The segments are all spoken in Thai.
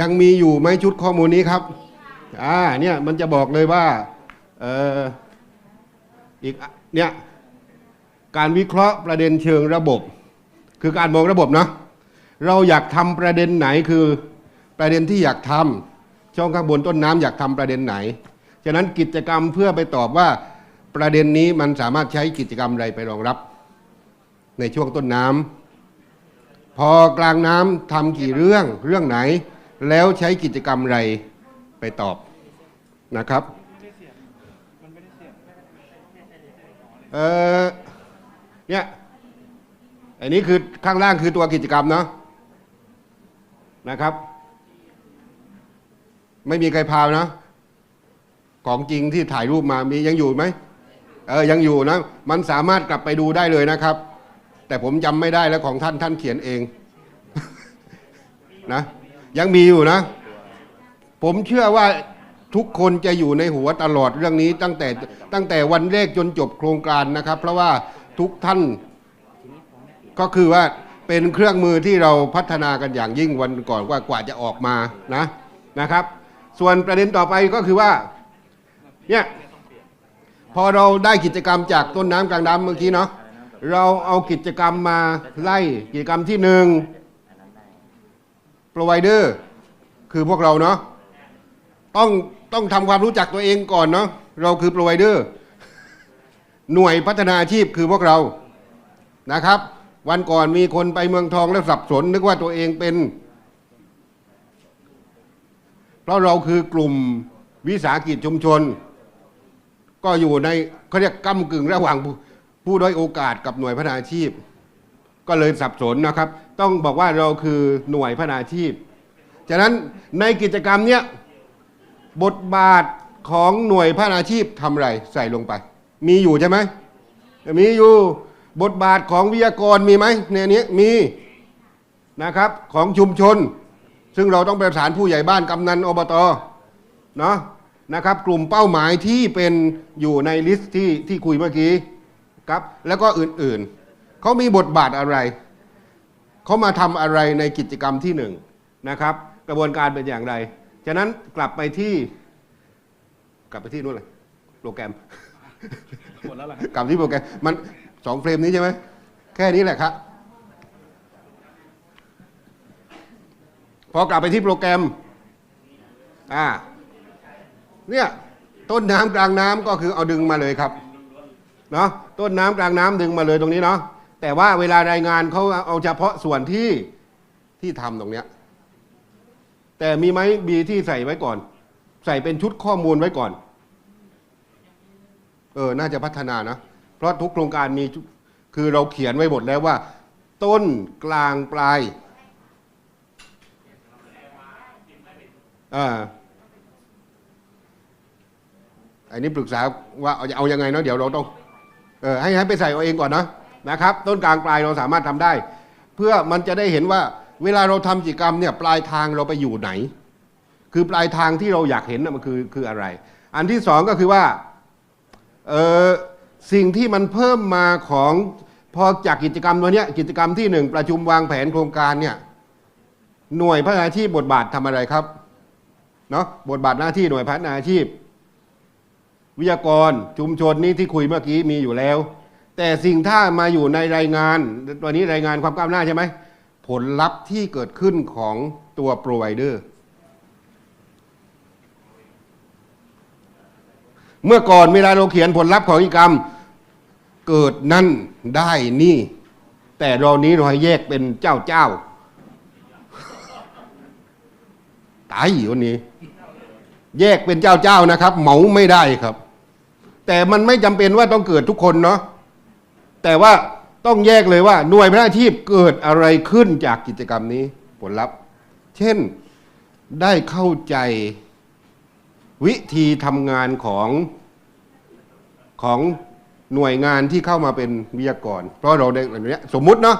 ยังมีอยู่ไหมชุดข้อมูลนี้ครับอ่าเนี่ยมันจะบอกเลยว่าเอออีกเนี่ยการวิเคราะห์ประเด็นเชิงระบบ คือการมองระบบเนาะเราอยากทำประเด็นไหนคือประเด็นที่อยากทำช่องข้างบนต้นน้ำอยากทำประเด็นไหน ฉะนั้นกิจกรรมเพื่อไปตอบว่าประเด็นนี้มันสามารถใช้กิจกรรมอะไรไปรองรับ ในช่วงต้นน้ำพอกลางน้ำทำกี่เรื่องเรื่องไหน แล้วใช้กิจกรรมอะไรไปตอบนะครับเออเนี่ยอันนี้คือข้างล่างคือตัวกิจกรรมเนาะนะครับ ไม่มีใครพาวนะของจริงที่ถ่ายรูปมามียังอยู่ไหมเออยังอยู่นะ มันสามารถกลับไปดูได้เลยนะครับ แต่ผมจำไม่ได้แล้วของท่านท่านเขียนเอง นะ ยังมีอยู่นะ ผมเชื่อว่าทุกคนจะอยู่ในหัวตลอดเรื่องนี้ตั้งแต่ตั้งแต่วันแรกจนจบโครงการนะครับ เพราะว่าทุกท่านก็คือว่าเป็นเครื่องมือที่เราพัฒนากันอย่างยิ่งวันก่อนกว่ากว่าจะออกมานะนะครับ ส่วนประเด็นต่อไปก็คือว่าเนี่ยพอเราได้กิจกรรมจากต้นน้ำกลางน้ำเมื่อกี้เนาะเราเอากิจกรรมมาไล่กิจกรรมที่หนึ่ง provider คือพวกเราเนาะต้องต้องทำความรู้จักตัวเองก่อนเนาะเราคือ provider หน่วยพัฒนาอาชีพคือพวกเรานะครับ วันก่อนมีคนไปเมืองทองแล้วสับสนนึกว่าตัวเองเป็น เพราะเราคือกลุ่มวิสาหกิจชุมชน ก็อยู่ในเขาเรียกก้ากึ่งระหว่างผู้ผู้ด้อยโอกาสกับหน่วยพัฒนาอาชีพ ก็เลยสับสนนะครับ ต้องบอกว่าเราคือหน่วยพัฒนาอาชีพ ฉะนั้นในกิจกรรมเนี้ยบทบาทของหน่วยพัฒนาอาชีพทำอะไรใส่ลงไป มีอยู่ใช่ไหมมีอยู่บทบาทของวิทยากรมีไหมในนี้มีนะครับของชุมชน ซึ่งเราต้องประสานผู้ใหญ่บ้านกำนันอบตเนาะนะครับ กลุ่มเป้าหมายที่เป็นอยู่ในลิสต์ที่ที่คุยเมื่อกี้ครับแล้วก็อื่นๆเขามีบทบาทอะไร เขามาทำอะไรในกิจกรรมที่หนึ่งนะครับ กระบวนการเป็นอย่างไร ฉะนั้นกลับไปที่ กลับไปที่นู่นเลยโปรแกรม หมดแล้วล่ะกลับที่โปรแกรมมันสองเฟรมนี้ใช่ไหมแค่นี้แหละครับ พอกลับไปที่โปรแกรมอ่าเนี่ยต้นน้ำกลางน้ำก็คือเอาดึงมาเลยครับเนาะต้นน้ำกลางน้ำดึงมาเลยตรงนี้เนาะ แต่ว่าเวลารายงานเขาเอาเฉพาะส่วนที่ที่ทำตรงเนี้ย แต่มีไหมบีที่ใส่ไว้ก่อน ใส่เป็นชุดข้อมูลไว้ก่อน เออ น่าจะพัฒนานะ เพราะทุกโครงการมีคือเราเขียนไว้หมดแล้วว่า ต้นกลางปลายอ่าอันนี้ปรึกษาว่าเอาจะเอายังไงเนาะเดี๋ยวเราต้องเออให้ให้ไปใส่เอาเองก่อนนะ นะครับต้นกลางปลายเราสามารถทำได้ เพื่อมันจะได้เห็นว่าเวลาเราทำกิจกรรมเนี่ยปลายทางเราไปอยู่ไหน คือปลายทางที่เราอยากเห็นนะมันคือคืออะไร อันที่สองก็คือว่าเออสิ่งที่มันเพิ่มมาของพอจากกิจกรรมตัวเนี้ยกิจกรรมที่หนึ่งประชุมวางแผนโครงการเนี่ยหน่วยพัฒนาอาชีพบทบาททำอะไรครับเนาะบทบาทหน้าที่หน่วยพัฒนาอาชีพ วิทยากรชุมชนนี้ที่คุยเมื่อกี้มีอยู่แล้ว แต่สิ่งถ้ามาอยู่ในรายงานตัวนี้รายงานความก้าวหน้าใช่ไหมผลลัพธ์ที่เกิดขึ้นของตัว provider เมื่อก่อนเวลาเราเขียนผลลัพธ์ของกิจกรรม เกิดนั่นได้นี่ แต่เรานี้เราให้แยกเป็นเจ้าเจ้าตายวันนี้ แยกเป็นเจ้าเจ้านะครับ เหมาไม่ได้ครับ แต่มันไม่จำเป็นว่าต้องเกิดทุกคนเนาะ แต่ว่าต้องแยกเลยว่าหน่วยพระอาชีพเกิดอะไรขึ้นจากกิจกรรมนี้ผลลัพธ์ เช่นได้เข้าใจวิธีทำงานของของหน่วยงานที่เข้ามาเป็นวิทยากร เพราะเราได้แบบนี้สมมุติเนาะ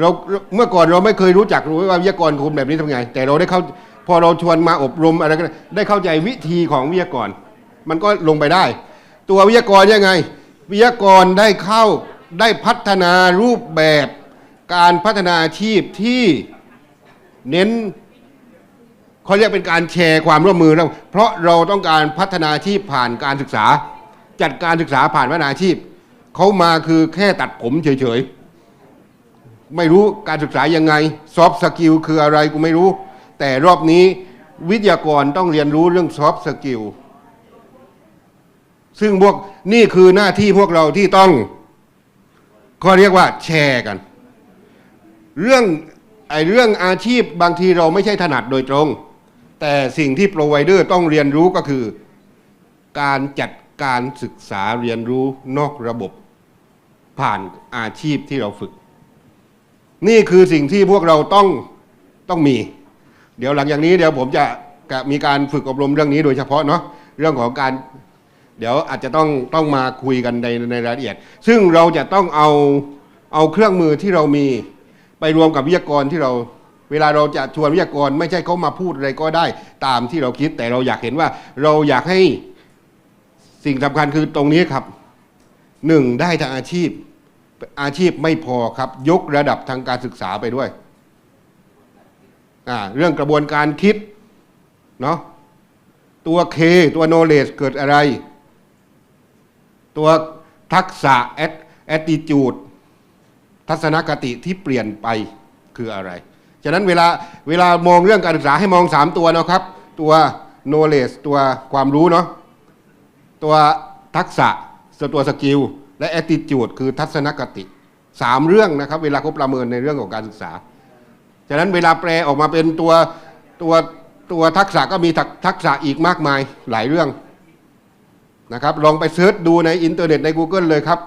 เราเมื่อก่อนเราไม่เคยรู้จักรู้ว่าวิทยากรคุมแบบนี้ทำไง แต่เราได้เข้าพอเราชวนมาอบรมอะไรก็ได้ได้เข้าใจวิธีของวิทยากร มันก็ลงไปได้ ตัววิทยากรยังไง วิทยากรได้เข้าได้พัฒนารูปแบบ การพัฒนาอาชีพที่เน้นเขาเรียกเป็นการแชร์ความร่วมมือแล้วเพราะเราต้องการพัฒนาอาชีพผ่านการศึกษา จัดการศึกษาผ่านพัฒนาอาชีพเขามาคือแค่ตัดผมเฉยๆ ไม่รู้การศึกษายังไงซอฟต์สกิลคืออะไรกูไม่รู้ แต่รอบนี้วิทยากรต้องเรียนรู้เรื่องซอฟต์สกิล ซึ่งพวกนี่คือหน้าที่พวกเราที่ต้องเขาเรียกว่าแชร์กัน เรื่องไอเรื่องอาชีพบางทีเราไม่ใช่ถนัดโดยตรง แต่สิ่งที่โปรไวเดอร์ต้องเรียนรู้ก็คือ การจัดการศึกษาเรียนรู้นอกระบบผ่านอาชีพที่เราฝึก นี่คือสิ่งที่พวกเราต้องต้องมี เดี๋ยวหลังจากนี้เดี๋ยวผมจะมีการฝึกอบรมเรื่องนี้โดยเฉพาะเนาะเรื่องของการ เดี๋ยวอาจจะต้องต้องมาคุยกันในในรายละเอียด ซึ่งเราจะต้องเอาเอาเครื่องมือที่เรามีไปรวมกับวิทยากรที่เรา เวลาเราจะชวนวิทยากรไม่ใช่เขามาพูดอะไรก็ได้ตามที่เราคิด แต่เราอยากเห็นว่าเราอยากให้สิ่งสำคัญคือตรงนี้ครับหนึ่งได้ทางอาชีพอาชีพไม่พอครับ ยกระดับทางการศึกษาไปด้วยอ่าเรื่องกระบวนการคิดเนาะตัว K ตัว knowledge เกิดอะไร ตัวทักษะ at- attitude ทัศนคติที่เปลี่ยนไปคืออะไร ฉะนั้นเวลาเวลามองเรื่องการศึกษาให้มอง 3 ตัวนะครับ ตัว knowledge ตัวความรู้เนาะตัวทักษะตัวสกิลและ attitude คือทัศนคติสามเรื่องนะครับ เวลาเขาประเมินในเรื่องของการศึกษา ฉะนั้นเวลาแปลออกมาเป็นตัวตัวตัวทักษะก็มีทักษะอีกมากมายหลายเรื่อง นะครับลองไปเซิร์ชดูในอินเทอร์เน็ตใน Google เลยครับ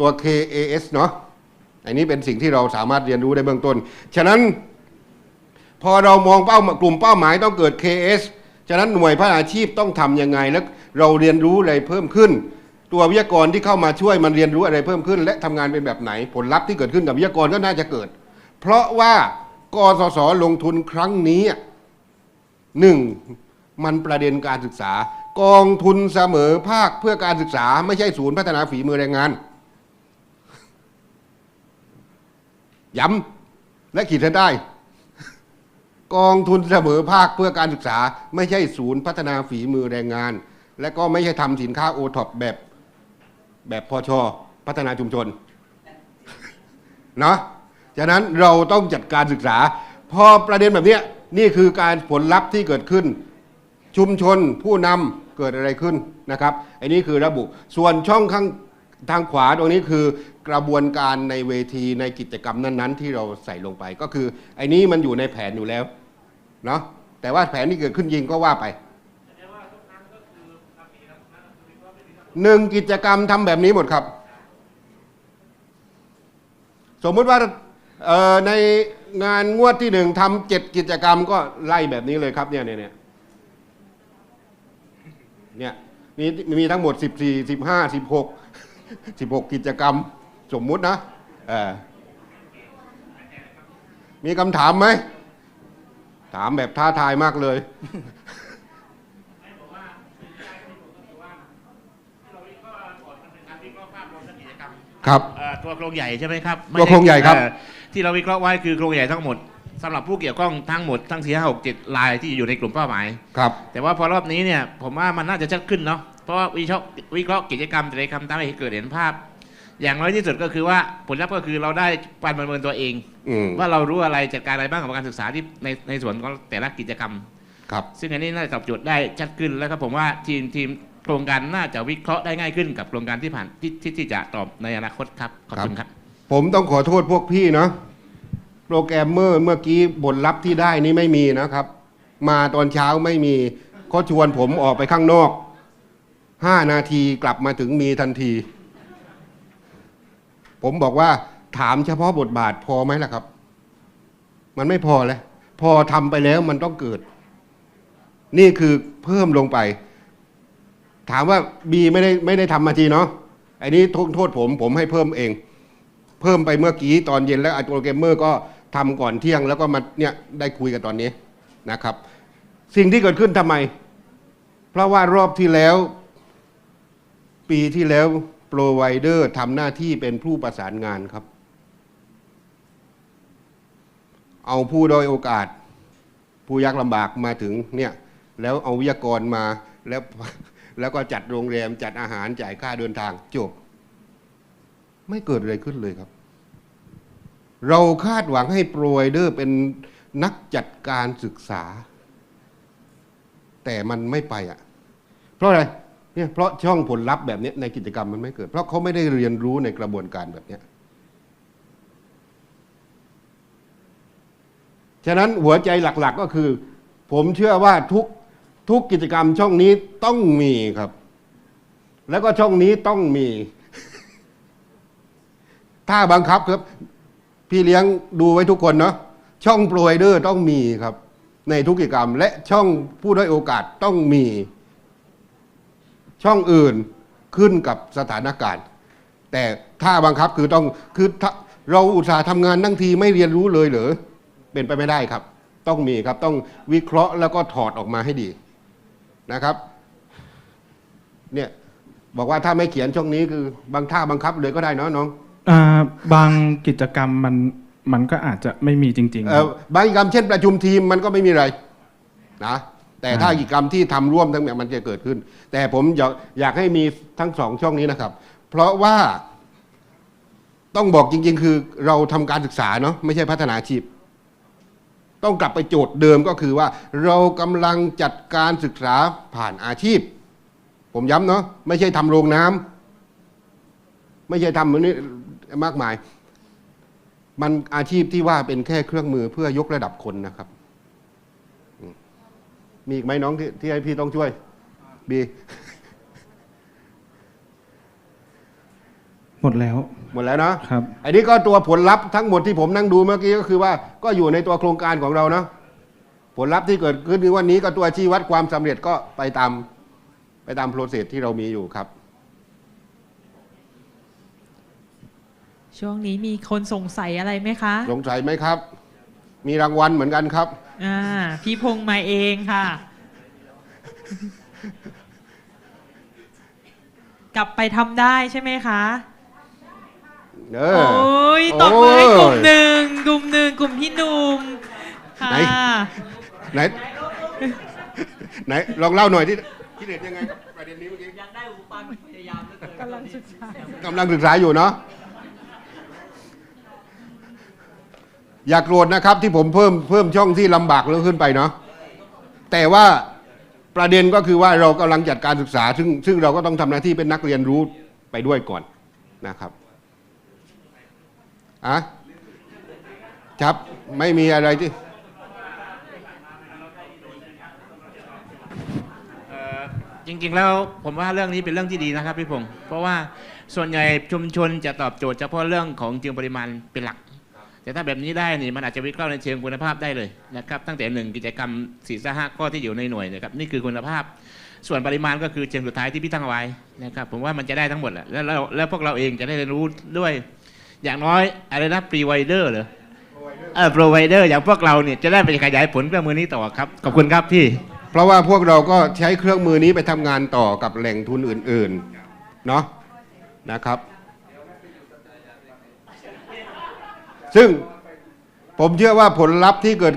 ตัว KAS เนาะอันนี้เป็นสิ่งที่เราสามารถเรียนรู้ได้เบื้องต้น ฉะนั้น พอเรามองเป้ากลุ่มเป้าหมายต้องเกิด KS ฉะนั้นหน่วยพัฒนาอาชีพต้องทำยังไงแล้วเราเรียนรู้อะไรเพิ่มขึ้น ตัววิทยากรที่เข้ามาช่วยมันเรียนรู้อะไรเพิ่มขึ้น และทำงานเป็นแบบไหน ผลลัพธ์ที่เกิดขึ้นกับวิทยากรก็น่าจะเกิด เพราะว่ากสศลงทุนครั้งนี้หนึ่งมันประเด็นการศึกษา กองทุนเสมอภาคเพื่อการศึกษา ไม่ใช่ศูนย์พัฒนาฝีมือแรงงาน ย้ำและขีดเส้นใต้กองทุนเสมอภาคเพื่อการศึกษา ไม่ใช่ศูนย์พัฒนาฝีมือแรงงาน และก็ไม่ใช่ทำสินค้าโอท็อปแบบแบบพอชอพัฒนาชุมชนเนาะฉะนั้นเราต้องจัดการศึกษา พอประเด็นแบบนี้นี่คือการผลลัพธ์ที่เกิดขึ้น ชุมชนผู้นำเกิดอะไรขึ้นนะครับ อันนี้คือระบุ ส่วนช่องข้างทางขวาตรงนี้คือกระบวนการในเวทีในกิจกรรมนั้น ๆ ที่เราใส่ลงไปก็คือไอ้นี้มันอยู่ในแผนอยู่แล้วเนาะแต่ว่าแผนที่เกิดขึ้นยิงก็ว่าไปหนึ่งกิจกรรมทำแบบนี้หมดครับ สมมุติว่าในงานงวดที่หนึ่งทำเจ็ดกิจกรรมก็ไล่แบบนี้เลยครับเนี่ยเนี่ย เนี่ยเนี่ยมีมีทั้งหมดสิบสี่สิบห้าสิบหกสิบหกกิจกรรมสมมุตินะเออมีคำถามไหม ถามแบบท้าทายมากเลยครับเอ่อตัวโครงใหญ่ใช่ไหมครับตัวโครงใหญ่ครับเอ่อที่เราวิเคราะห์ไว้คือโครงใหญ่ทั้งหมด สำหรับผู้เกี่ยวข้องทั้งหมดทั้งสี่ห้าหกเจ็ดรายที่อยู่ในกลุ่มเป้าหมาย ครับ แต่ว่าพอรอบนี้เนี่ยผมว่ามันน่าจะชัดขึ้นเนาะเพราะว่าวิเคราะห์วิเคราะห์กิจกรรมแต่ละกรรมทำให้เกิดเห็นภาพ อย่างน้อยที่สุดก็คือว่าผลลัพธ์ก็คือเราได้การประเมินตัวเอง อืมว่าเรารู้อะไรจัดการอะไรบ้างกับการศึกษาที่ในในส่วนของแต่ละกิจกรรม ครับ ซึ่งอันนี้น่าจะตอบโจทย์ได้ชัดขึ้นแล้วก็ผมว่าทีมทีมโครงการน่าจะวิเคราะห์ได้ง่ายขึ้นกับโครงการที่ผ่านที่ที่ที่จะตอบในอนาคตครับขอบคุณครับ ผมต้องขอโทษพวกพี่เนาะ โปรแกรมเมอร์เมื่อกี้บทลับที่ได้นี่ไม่มีนะครับ มาตอนเช้าไม่มีเขาชวนผมออกไปข้างนอกห้านาทีกลับมาถึงมีทันที ผมบอกว่าถามเฉพาะบทบาทพอไหมล่ะครับ มันไม่พอแล้วพอทำไปแล้วมันต้องเกิด นี่คือเพิ่มลงไป ถามว่าบีไม่ได้ไม่ได้ทำมาทีเนาะไอันนี้โทษโทษผมผมให้เพิ่มเอง เพิ่มไปเมื่อกี้ตอนเย็นแล้วไอ้โปรแกรมเมอร์ก็ ทำก่อนเที่ยงแล้วก็มาเนี่ยได้คุยกันตอนนี้นะครับ สิ่งที่เกิดขึ้นทำไม เพราะว่ารอบที่แล้ว ปีที่แล้วโปรไวเดอร์ทำหน้าที่เป็นผู้ประสานงานครับ เอาผู้ด้อยโอกาส ผู้ยากลำบากมาถึงเนี่ยแล้วเอาวิทยากรมาแล้วแล้วก็จัดโรงแรมจัดอาหารจ่ายค่าเดินทางจบ ไม่เกิดอะไรขึ้นเลยครับ เราคาดหวังให้โปรไวเดอร์เป็นนักจัดการศึกษา แต่มันไม่ไปอะ เพราะอะไรเนี่ยเพราะช่องผลลัพธ์แบบนี้ในกิจกรรมมันไม่เกิด เพราะเขาไม่ได้เรียนรู้ในกระบวนการแบบนี้ฉะนั้นหัวใจหลักๆก็คือ ผมเชื่อว่าทุกทุกกิจกรรมช่องนี้ต้องมีครับ แล้วก็ช่องนี้ต้องมี ถ้าบังคับครับ พี่เลี้ยงดูไว้ทุกคนเนาะช่องโปรไวเดอร์ต้องมีครับ ในทุกกิจกรรม และช่องผู้ด้อยโอกาสต้องมี ช่องอื่นขึ้นกับสถานการณ์ แต่ถ้าบังคับคือต้องคือเราอุตส่าห์ทำงานทั้งทีไม่เรียนรู้เลยเหรอเป็นไปไม่ได้ครับ ต้องมีครับต้องวิเคราะห์แล้วก็ถอดออกมาให้ดีนะครับเนี่ยบอกว่าถ้าไม่เขียนช่องนี้คือบางท่าบังคับเลยก็ได้เนาะน้อง อ่าบางกิจกรรมมันมันก็อาจจะไม่มีจริงๆเอ่อบางกิจกรรมเช่นประชุมทีมมันก็ไม่มีอะไรนะแต่ถ้ากิจกรรมที่ทำร่วมทั้งเนี่ยมันจะเกิดขึ้น แต่ผมอยากอยากให้มีทั้งสองช่องนี้นะครับ เพราะว่าต้องบอกจริง ๆ คือเราทำการศึกษาเนาะไม่ใช่พัฒนาอาชีพ ต้องกลับไปโจทย์เดิมก็คือว่า เรากำลังจัดการศึกษาผ่านอาชีพ ผมย้ำเนาะไม่ใช่ทำโรงน้ำไม่ใช่ทำแบบนี้ มากมาย มันอาชีพที่ว่าเป็นแค่เครื่องมือเพื่อยกระดับคนนะครับอืมมีอีกไหมน้องที่ที่ให้พี่ต้องช่วยบีหมดแล้ว หมดแล้วนะครับ อันนี้ก็ตัวผลลัพธ์ทั้งหมดที่ผมนั่งดูเมื่อกี้ก็คือว่าก็อยู่ในตัวโครงการของเราเนาะผลลัพธ์ที่เกิดขึ้นในวันนี้ก็ตัวชี้วัดความสำเร็จก็ไปตามไปตามโปรเซสที่เรามีอยู่ครับ ช่วงนี้มีคนสงสัยอะไรไหมคะ สงสัยไหมครับ มีรางวัลเหมือนกันครับ อ่า พี่พงษ์มาเองค่ะ กลับไปทำได้ใช่ไหมคะ เอโออ้ยตบมือให้กลุ่มโอ้ยหนึ่งกลุ่มหนึ่งกลุ่มพี่หนุ่มค่ะ ไหน ไหน ไหน ลองเล่าหน่อยที่คิดเห็นยังไงกับประเด็นนี้เมื่อกี้อยากได้หูฟังพยายามเหลือเกินกำลังศึกษากำลังศึกษาอยู่เนาะ อย่ากโกรธนะครับที่ผมเพิ่มเพิ่มช่องที่ลำบากเรื่องขึ้นไปเนาะแต่ว่าประเด็นก็คือว่าเรากำลังจัดการศึกษา ซึ่งซึ่งเราก็ต้องทำหน้าที่เป็นนักเรียนรู้ไปด้วยก่อนนะครับอะครับไม่มีอะไรที่จริง ๆ แล้วผมว่าเรื่องนี้เป็นเรื่องที่ดีนะครับพี่พงศ์เพราะว่าส่วนใหญ่ชุมชนจะตอบโจทย์เฉพาะเรื่องของเชิงปริมาณเป็นหลัก แต่ถ้าแบบนี้ได้นี่มันอาจจะวิเคราะห์ในเชิงคุณภาพได้เลยนะครับตั้งแต่หนึ่งกิจกรรมสี่ห้าข้อที่อยู่ในหน่วยนะครับนี่คือคุณภาพ ส่วนปริมาณก็คือเชิงสุดท้ายที่พี่ตั้งเอาไว้นะครับผมว่ามันจะได้ทั้งหมดแหละแล้วแล้วแล้วพวกเราเองจะได้เรียนรู้ด้วย อย่างน้อยอะไรนะพรีไวเดอร์เหรอเออโปรไวเดอร์อย่างพวกเราเนี่ยจะได้ไปขยายผลเครื่องมือนี้ต่อครับขอบคุณครับพี่ เพราะว่าพวกเราก็ใช้เครื่องมือนี้ไปทำงานต่อกับแหล่งทุนอื่นๆ เนาะนะครับ ซึ่งผมเชื่อว่าผลลัพธ์ที่เกิด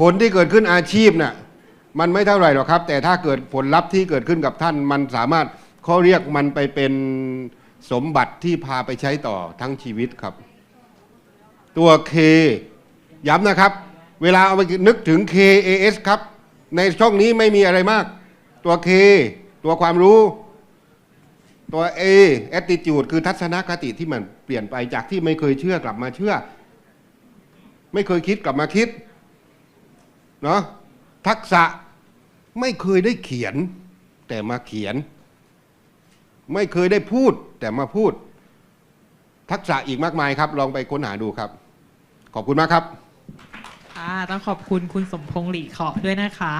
ผลที่เกิดขึ้นอาชีพน่ะมันไม่เท่าไหร่หรอกครับ แต่ถ้าเกิดผลลัพธ์ที่เกิดขึ้นกับท่านมันสามารถเขาเรียกมันไปเป็นสมบัติที่พาไปใช้ต่อทั้งชีวิตครับ ตัว K ย้ำนะครับ เวลาเอาไปนึกถึง KAS ครับ ในช่องนี้ไม่มีอะไรมาก ตัว K ตัวความรู้ ตัว A attitude คือทัศนคติที่มันเปลี่ยนไปจากที่ไม่เคยเชื่อกลับมาเชื่อ ไม่เคยคิดกลับมาคิดเนาะทักษะไม่เคยได้เขียน แต่มาเขียน ไม่เคยได้พูด แต่มาพูด ทักษะอีกมากมายครับ ลองไปค้นหาดูครับ ขอบคุณมากครับ ค่ะต้องขอบคุณคุณสมพงษ์หลีเคาะด้วยนะคะ